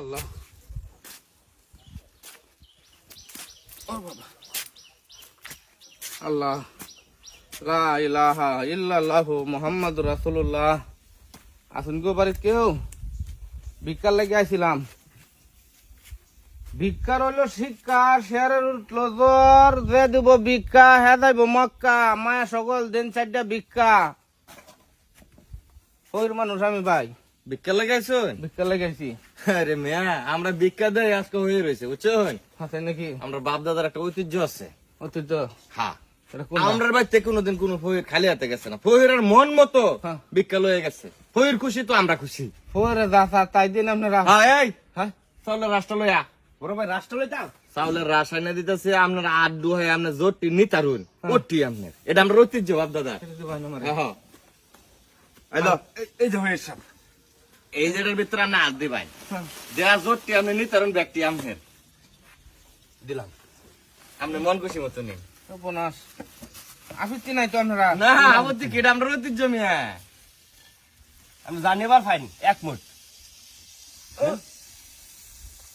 আল্লাহ আল্লাহ। লা ইলাহা ইল্লাল্লাহু মুহাম্মাদুর রাসূলুল্লাহ। আসুন গো বাড়িত কেউ? ভিক্ষার লাগে আইছিলাম। ভিক্ষার হইল শিক্ষা, শেয়ারের উঠল জ্বর, যে দিব ভিক্ষা, হে যাইব মক্কা, মায়া সকল দিন চারটা ভিক্ষা। ওইর মানুষ আমি ভাই। ভিক্ষা লাগাইছুন? ভিক্ষা লাগাইছি। আরে মিয়া আমরা ভিক্ষা দেয় আজকে হয়ে রয়েছে বুঝছেন? হাতে নাকি? আমরা বাপ দাদার একটা ঐতিহ্য আছে। হ্যাঁ। আমরা বাড়িতে কোনোদিন কোনো ফহির খালি হাতে গেছে না। ফহিরের মন মতো হ্যাঁ। ভিক্ষা লয়ে গেছে। ফহির খুশি তো আমরা খুশি। দাসা তাই দিন আপনারা। হ্যাঁ হ্যাঁ? রাষ্ট্র বড় ভাই রাষ্ট্র চাউলের রাসায়ন দিতেছে আপনার আড্ডু হয় আপনার জোরটি নিতারুন ওটি আপনার। এটা আমরা ঐতিহ্য বাপ দাদা হ্যাঁ এই যে সব এই যেটার ভিতরে না আড দিবাই। দেয়া জোরটি আপনি নিতারুন ব্যক্তি আপনার দিলাম। আপনি মন খুশি মতো নেই। উপন্যাস। নাই তো আপনারা? না আপত্তি কি? এটা আমরা ঐতিহ্য মিয়া। আমি জানি এবার ফাইন এক মুঠ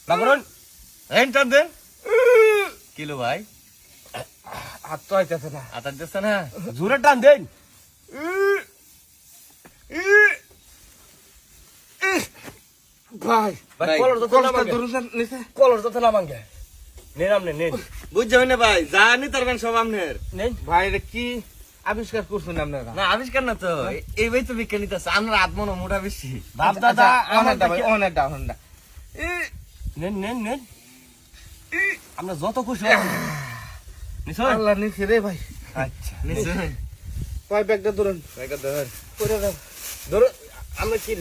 বাবরুন এন্টার দেন। কিলো ভাই? হাত তো আইতেছে না। আতার দিচ্ছে না। জোরে টান দেন। ভাই। কলর মাঙ্গে কলর তো তোলা মাঙ্গে নেন আপনি নেন বুঝছ না ভাই যা সব আপনার। নেন ভাই এটা কি আবিষ্কার করছেন আপনারা? না আবিষ্কার না তো। এই ভাই তো বিজ্ঞানী আছে। আমরা আত্মন মোটা বেশি। বাপ দাদা আমার অনেকটা ভাই অনেকটা অনেকটা। নেন নেন নেন আমরা যত খুশি নিশ্চয় আল্লাহ নিচে রে ভাই। আচ্ছা নিশ্চয় ভাই ব্যাগটা ধরুন? ভাইকা ধর। করে দাও ধরো। আমরা কি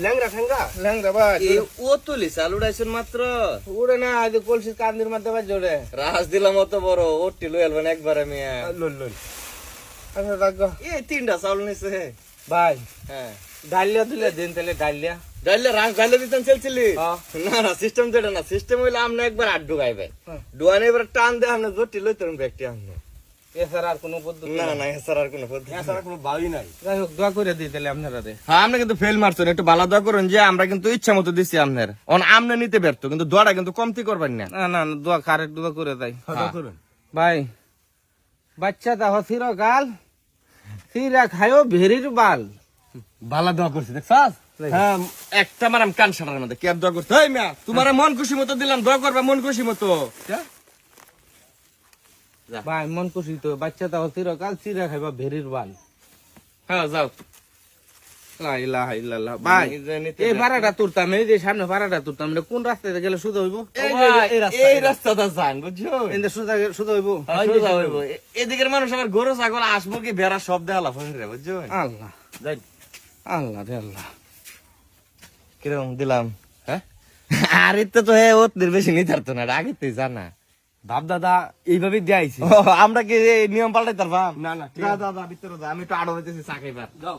ল্যাংরা ভাই ও তুলি চাল উড়াইছেন মাত্র। উড়ে না আজ কলসির কান্দির মধ্যে ভাই জোরে। রাস দিলাম অত বড় ওটি লই আলবেন একবারে মিয়া। আচ্ছা তিনটা চাউল নিছে। ভাই হ্যাঁ। ডালিয়া তুলে দিন তাহলে ডালিয়া। ডাইলে রাস ডাইলে দিতেন চলছিলি। না না সিস্টেম যেটা না সিস্টেম হইলে আপনি একবার ঢুকাইবেন হ্যাঁ। ডুয়ানে এবার টান দিয়ে আপনি জোরটি লই তরুন ব্যক্তি আপনি এছাড়া আর কোনো পদ্ধতি না না এছাড়া আর কোনো পদ্ধতি এছাড়া কোনো বাড়ি নাই। যাই হোক দোয়া করে দিই তাহলে আপনারা হ্যাঁ আপনি কিন্তু ফেল মারছেন একটু ভালো দোয়া করুন যে আমরা কিন্তু ইচ্ছা মতো দিছি আপনার। অন আমনে নিতে ব্যর্থ কিন্তু দোয়াটা কিন্তু কমতি করবেন না। না না না, দোয়া কারেক্ট দোয়া করে দেয়। করুন। ভাই বাচ্চা দাহ চিরকাল চিরা খায়ও ভেরির বাল। ভালো দোয়া করছি দেখছাস? হ্যাঁ একটা মারাম কান সারার মধ্যে কে দোয়া মিয়া তোমার মন খুশি মতো দিলাম দোয়া করবা মন খুশি মতো। ভাই মন খুশি তো বাচ্চা দাহ চিরকাল চিরা খাইবা ভেরির বাল হ্যাঁ যাও। কোন রাস্তায় গেলে সুদ হইব? এই রাস্তাটা যান বুঝছ? সুদা হইব। এদিকের মানুষ আবার গরু ছাগল আসব কি বেড়া সব ফসরে বুঝছ? আল্লাহ। আল্লাহ রে আল্লাহ। কীরকম দিলাম? হ্যাঁ? আর এতে তো হে ওর বেশি নিতে পারতো না আগে তুই জানা। বাপ দাদা এইভাবে দিয়াইছি ও, আমরা কি নিয়ম পাল্টাই তার ভাব না না দাদা ভিতরে আমি একটু আড়ো হইতেছি চাকরি যাও।